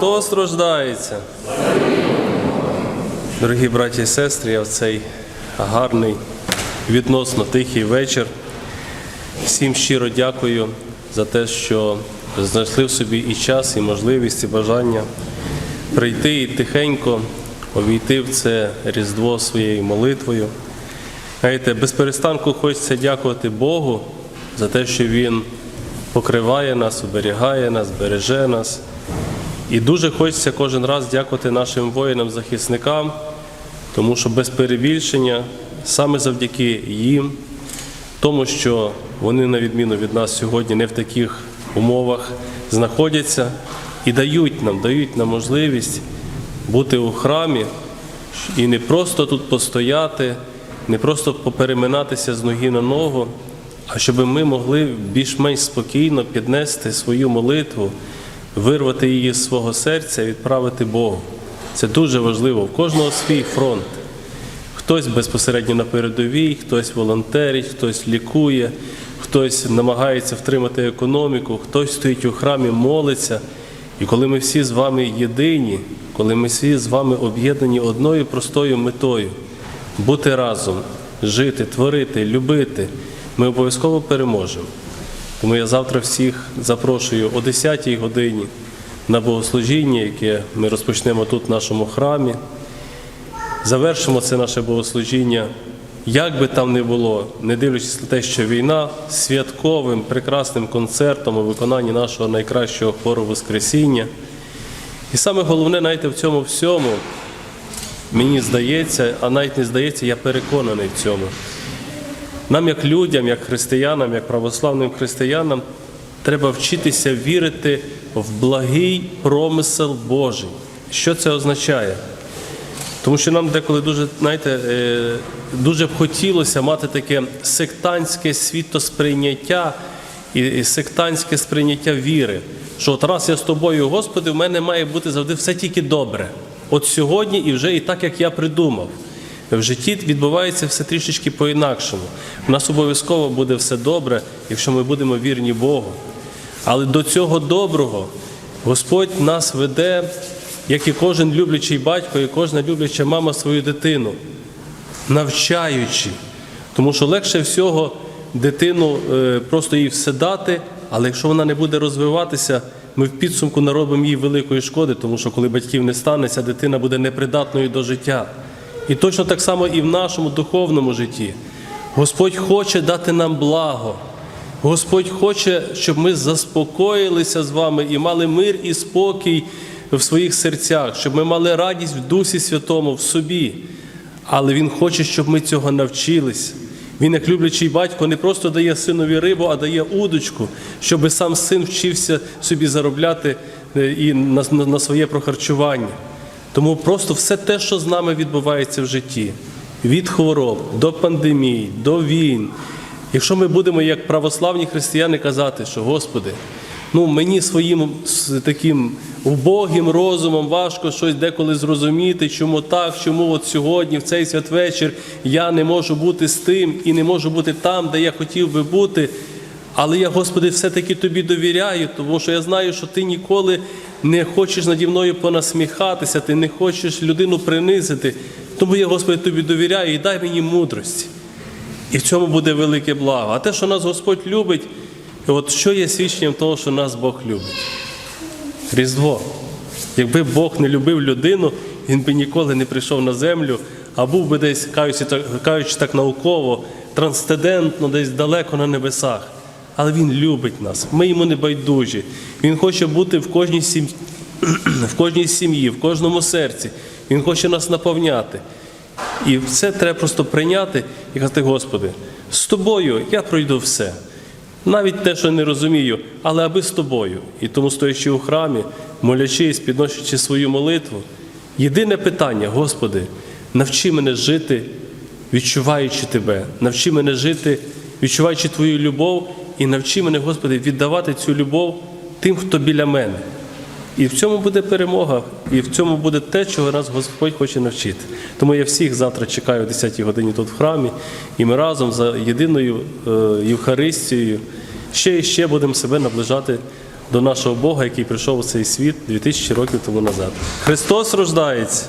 Хто страждається? Дорогі браті і сестри, я в цей гарний, відносно тихий вечір. Всім щиро дякую за те, що знайшли в собі і час, і можливість, і бажання прийти і тихенько увійти в це Різдво своєю молитвою. Знаєте, без перестанку хочеться дякувати Богу за те, що Він покриває нас, оберігає нас, береже нас. І дуже хочеться кожен раз дякувати нашим воїнам-захисникам, тому що без перебільшення, саме завдяки їм, тому що вони, на відміну від нас, сьогодні не в таких умовах знаходяться і дають нам, дають нам можливість бути у храмі і не просто тут постояти, не просто попереминатися з ноги на ногу, а щоб ми могли більш-менш спокійно піднести свою молитву, вирвати її з свого серця і відправити Богу. Це дуже важливо. В кожного свій фронт. Хтось безпосередньо на передовій, хтось волонтерить, хтось лікує, хтось намагається втримати економіку, хтось стоїть у храмі, молиться. І коли ми всі з вами єдині, коли ми всі з вами об'єднані одною простою метою бути разом, жити, творити, любити, ми обов'язково переможемо. Тому я завтра всіх запрошую о 10-й годині на богослужіння, яке ми розпочнемо тут в нашому храмі. Завершимо це наше богослужіння, як би там не було, не дивлячись на те, що війна святковим прекрасним концертом у виконанні нашого найкращого хору Воскресіння. І саме головне, знаєте, в цьому всьому, мені здається, а навіть не здається, я переконаний в цьому. Нам, як людям, як християнам, як православним християнам, треба вчитися вірити в благий промисел Божий. Що це означає? Тому що нам деколи дуже, знаєте, е, дуже б хотілося мати таке сектантське світосприйняття і сектантське сприйняття віри. Що от раз я з тобою, Господи, в мене має бути завжди все тільки добре. От сьогодні і вже і так, як я придумав. В житті відбувається все трішечки по-інакшому. У нас обов'язково буде все добре, якщо ми будемо вірні Богу. Але до цього доброго Господь нас веде, як і кожен люблячий батько, і кожна любляча мама свою дитину, навчаючи. Тому що легше всього дитину е, просто їй все дати, але якщо вона не буде розвиватися, ми в підсумку наробимо їй великої шкоди, тому що коли батьків не стане, ця дитина буде непридатною до життя. І точно так само і в нашому духовному житті. Господь хоче дати нам благо. Господь хоче, щоб ми заспокоїлися з вами і мали мир і спокій в своїх серцях, щоб ми мали радість в Дусі Святому, в собі. Але Він хоче, щоб ми цього навчилися. Він, як люблячий батько, не просто дає синові рибу, а дає удочку, щоб сам син вчився собі заробляти е, і на, на, на своє прохарчування. Тому просто все те, що з нами відбувається в житті, від хвороб до пандемій, до війн. Якщо ми будемо як православні християни казати, що Господи, ну мені своїм таким убогим розумом важко щось деколи зрозуміти, чому так, чому от сьогодні, в цей святвечір, я не можу бути з тим і не можу бути там, де я хотів би бути. Але я, Господи, все-таки тобі довіряю, тому що я знаю, що ти ніколи не хочеш наді мною понасміхатися, ти не хочеш людину принизити. Тому я, Господи, тобі довіряю і дай мені мудрості. І в цьому буде велике благо. А те, що нас Господь любить, і от що є свідченням того, що нас Бог любить? Різдво. Якби Бог не любив людину, він би ніколи не прийшов на землю, а був би десь, кажучи так, кажучи так науково, трансцендентно, десь далеко на небесах. Але Він любить нас, ми йому не байдужі. Він хоче бути в кожній сім'ї, в кожній сім'ї, в кожному серці. Він хоче нас наповняти. І це треба просто прийняти і казати, Господи, з тобою я пройду все. Навіть те, що не розумію, але аби з тобою. І тому, стоячи у храмі, молячись, підносячи свою молитву, єдине питання, Господи, навчи мене жити, відчуваючи Тебе, навчи мене жити, відчуваючи Твою любов і навчи мене, Господи, віддавати цю любов тим, хто біля мене. І в цьому буде перемога, і в цьому буде те, чого нас Господь хоче навчити. Тому я всіх завтра чекаю о 10-й годині тут в храмі, і ми разом за єдиною е, Євхаристією ще і ще будемо себе наближати до нашого Бога, який прийшов у цей світ 2000 років тому назад. Христос рождається!